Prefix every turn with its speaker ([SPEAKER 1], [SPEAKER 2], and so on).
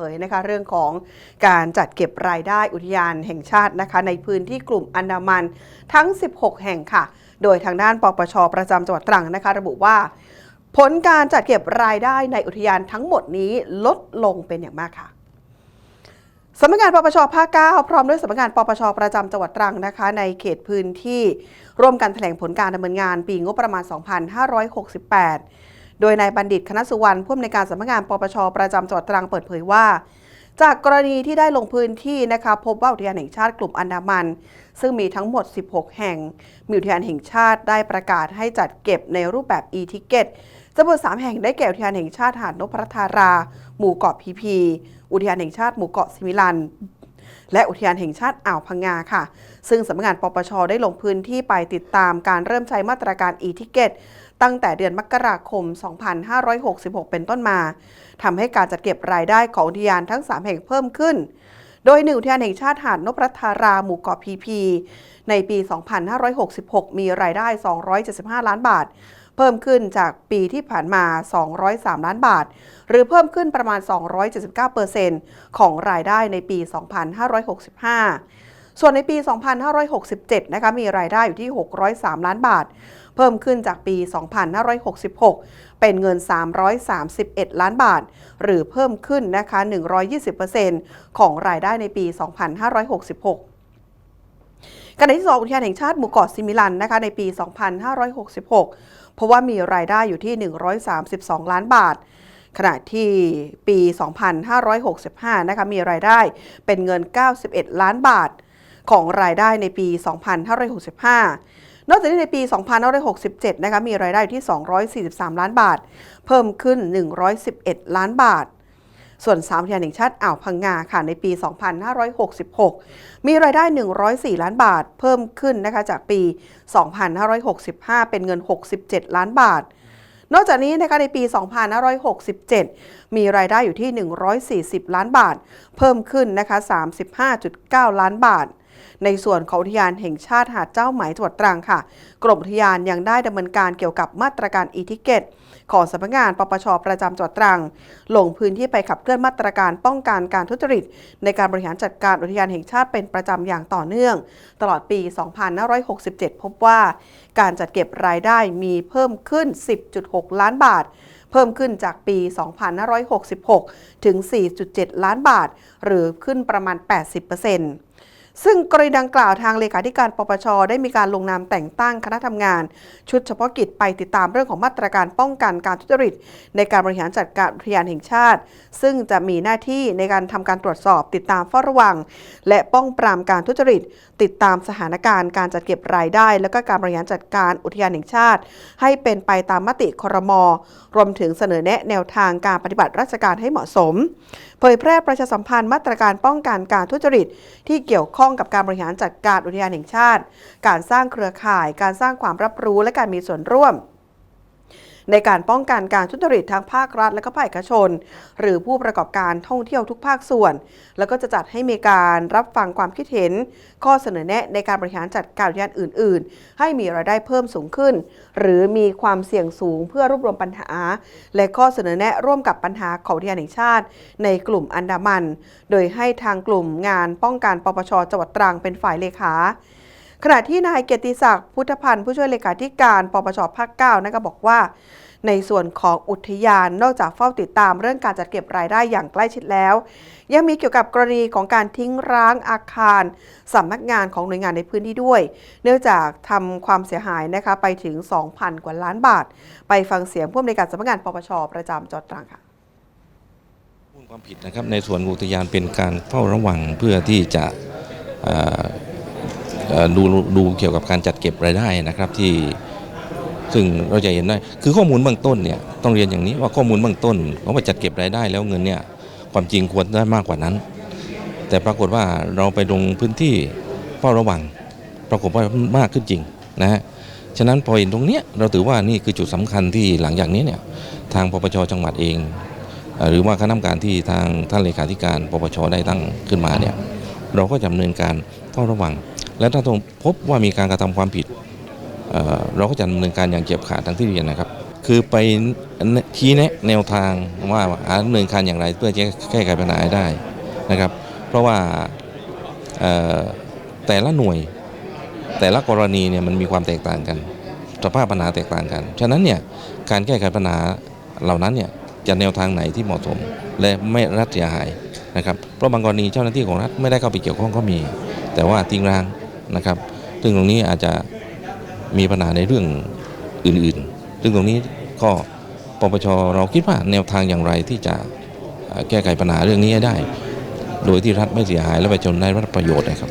[SPEAKER 1] ผยนะคะเรื่องของการจัดเก็บรายได้อุทยานแห่งชาตินะคะ ในพื้นที่กลุ่มอันดามันทั้ง 16 แห่งค่ะ โดยทางด้านปปชประจำจังหวัดตรังนะคะ ระบุว่า ผลการจัดเก็บรายได้ในอุทยานทั้งหมดนี้ลดลงเป็นอย่างมากค่ะสำนักงานปปชภาค9พร้อมด้วยสำนักงานปปชประจำจังหวัดตรังนะคะ ในเขตพื้นที่ร่วมกันแถลงผลการดำเนินงานปีงบประมาณ 2568 โดยนายบัณฑิตคณะสุวรรณผู้อำนวยการสำนักงานปปชประจำจังหวัดตรังเปิดเผยว่า จากกรณีที่ได้ลงพื้นที่นะคะพบว่าอุทยานแห่งชาติกลุ่มอันดามัน ซึ่งมีทั้งหมด 16 แห่ง มีอุทยานแห่งชาติได้ประกาศให้จัดเก็บในรูปแบบ e-ticket จำนวน3แห่งได้แก่อุทยานแห่งชาติหาดนพรัตรา หมู่เกาะพีพี อุทยานแห่งชาติหมู่เกาะสิมิลัน และอุทยานแห่งชาติอ่าวพังงาค่ะ ซึ่งสำนักงานปปชได้ลงพื้นที่ไปติดตามการเริ่มใช้มาตรการ e-ticket ตั้งแต่เดือนมกราคม 2566 เป็นต้นมาทำให้การจัดเก็บรายได้ของอุทยานทั้ง 3 แห่งเพิ่มขึ้น โดยหนึ่งอุทยานแห่งชาติหาดนพรัตราหมู่เกาะพีพี ในปี 2566 มีรายได้ 275 ล้านบาท เพิ่มขึ้นจากปีที่ผ่านมา 203 ล้านบาท หรือเพิ่มขึ้นประมาณ 279%ของรายได้ในปี 2565 ส่วนในปี 2567 นะคะ มีรายได้อยู่ที่ 603 ล้านบาท เพิ่มขึ้นจากปี 2566 เป็นเงิน 331 ล้านบาท หรือเพิ่มขึ้นนะคะ 120%ของรายได้ในปี 2566 ขณะที่สองอุทยานแห่งชาติหมู่เกาะซิมิลันนะคะในปี 2566 เพราะว่ามีรายได้อยู่ที่ 132 ล้านบาท ขณะที่ปี 2565 นะคะมีรายได้เป็นเงิน 91 ล้านบาท ของรายได้ในปี 2565 นอกจากนี้ในปี 2567 นะคะมีรายได้อยู่ที่ 243 ล้านบาท เพิ่มขึ้น 111 ล้านบาท ส่วนสามอุทยานแห่งชาติอ่าวพังงาค่ะในปี 2566 มีรายได้ 104 ล้านบาท เพิ่มขึ้นนะคะจากปี 2565 เป็นเงิน 67 ล้านบาทนอกจากนี้นะคะในปี 2567 มีรายได้อยู่ที่ 140 ล้านบาท เพิ่มขึ้นนะคะ 35.9 ล้านบาท ในส่วนของอุทยานแห่งชาติหาดเจ้าไหมจังหวัดตรังค่ะ กรมอุทยานยังได้ดำเนินการเกี่ยวกับมาตรการ e-ticket ของสำนักงานปปชประจำจังหวัดตรัง ลงพื้นที่ไปขับเคลื่อนมาตรการป้องกันการทุจริต ในการบริหารจัดการอุทยานแห่งชาติเป็นประจำอย่างต่อเนื่อง ตลอดปี 2567 พบว่า การจัดเก็บรายได้มีเพิ่มขึ้น 10.6 ล้านบาทเพิ่มขึ้นจากปี 2566 ถึง 4.7 ล้านบาท หรือขึ้นประมาณ 80% ซึ่งกรณีดังกล่าวทางเลขาธิการปปชได้มีการลงนามแต่งตั้งคณะทำงาน ชุดเฉพาะกิจไปติดตามเรื่องของมาตรการป้องกันการทุจริต ในการบริหารจัดการอุทยานแห่งชาติ ซึ่งจะมีหน้าที่ในการทำการตรวจสอบ ติดตามเฝ้าระวัง และป้องปรามการทุจริต ติดตามสถานการณ์การจัดเก็บรายได้ และก็การบริหารจัดการอุทยานแห่งชาติ ให้เป็นไปตามมติครม รวมถึงเสนอแนะแนวทางการปฏิบัติราชการให้เหมาะสม เผยแพร่ประชาสัมพันธ์มาตรการป้องกันการทุจริตที่เกี่ยวข้องข้องกับการบริหารจัดการอุทยานแห่งชาติ การสร้างเครือข่าย การสร้างความรับรู้และการมีส่วนร่วม ในการป้องกันการทุจริตทางภาครัฐ และก็ภาคเอกชน หรือผู้ประกอบการท่องเที่ยวทุกภาคส่วน แล้วก็จะจัดให้มีการรับฟังความคิดเห็น ข้อเสนอแนะในการบริหารจัดการทยานอื่น ๆ ให้มีรายได้เพิ่มสูงขึ้น หรือมีความเสี่ยงสูงเพื่อรวบรวมปัญหา และข้อเสนอแนะร่วมกับปัญหาของอุทยานแห่งชาติ ในกลุ่มอันดามัน โดยให้ทางกลุ่มงานป้องกันปปชจังหวัดตรังเป็นฝ่ายเลขา ขณะที่นายเกียรติศักดิ์พุทธพันธ์ผู้ช่วยเลขาธิการปปชภาค9นะคะบอกว่า ในส่วนของอุทยานนอกจากเฝ้าติดตามเรื่องการจัดเก็บรายได้อย่างใกล้ชิดแล้ว ยังมีเกี่ยวกับกรณีของการทิ้งร้างอาคารสำนักงานของหน่วยงานในพื้นที่ด้วย เนื่องจากทำความเสียหายนะคะไปถึง 2,000 กว่าล้านบาท ไปฟังเสียงผู้อำนวยการสำนักงานปปชประจำจังหวัดตรังค่ะ
[SPEAKER 2] ความผิดนะครับในส่วนอุทยานเป็นการเฝ้าระวังเพื่อที่จะ ดูดูเกี่ยวกับการจัดเก็บรายได้นะครับที่ซึ่งเราจะเห็นได้คือข้อมูลเบื้องต้นเนี่ยต้องเรียนอย่างนี้ว่าข้อมูลเบื้องต้นเขาไปจัดเก็บรายได้แล้วเงินเนี่ยความจริงควรได้มากกว่านั้น แต่ปรากฏว่าเราไปลงพื้นที่เฝ้าระวัง ปรากฏว่ามากขึ้นจริงนะฮะฉะนั้นพอเห็นตรงเนี้ยเราถือว่านี่คือจุดสำคัญที่หลังจากนี้เนี่ยทางปปชจังหวัดเอง หรือว่าคณะกรรมการที่ทางท่านเลขาธิการปปชได้ตั้งขึ้นมาเนี่ยเราก็จะดำเนินการเฝ้าระวัง และถ้าพบว่ามีการกระทำความผิดเเราก็จะดำเนินการอย่างเฉียบขาดทั้งที่เรียนนะครับ คือไปชี้แนะแนวทางว่าดำเนินการอย่างไรเพื่อจะแก้ไขปัญหาได้นะครับ เพราะว่าแต่ละหน่วยแต่ละกรณีเนี่ยมันมีความแตกต่างกัน สภาพปัญหาแตกต่างกัน ฉะนั้นเนี่ยการแก้ไขปัญหาเหล่านั้นเนี่ยจะแนวทางไหนที่เหมาะสมและไม่รัฐเสียหายนะครับเพราะบางกรณีเจ้าหน้าที่ของรัฐไม่ได้เข้าไปเกี่ยวข้องก็มี แต่ว่าทิ้งร้าง นะครับ ซึ่งตรงนี้อาจจะมีปัญหาในเรื่องอื่นๆ ซึ่งตรงนี้ก็ปปชเราคิดว่าแนวทางอย่างไรที่จะแก้ไขปัญหาเรื่องนี้ได้ โดยที่รัฐไม่เสียหายและประชาชนได้รับประโยชน์นะครับ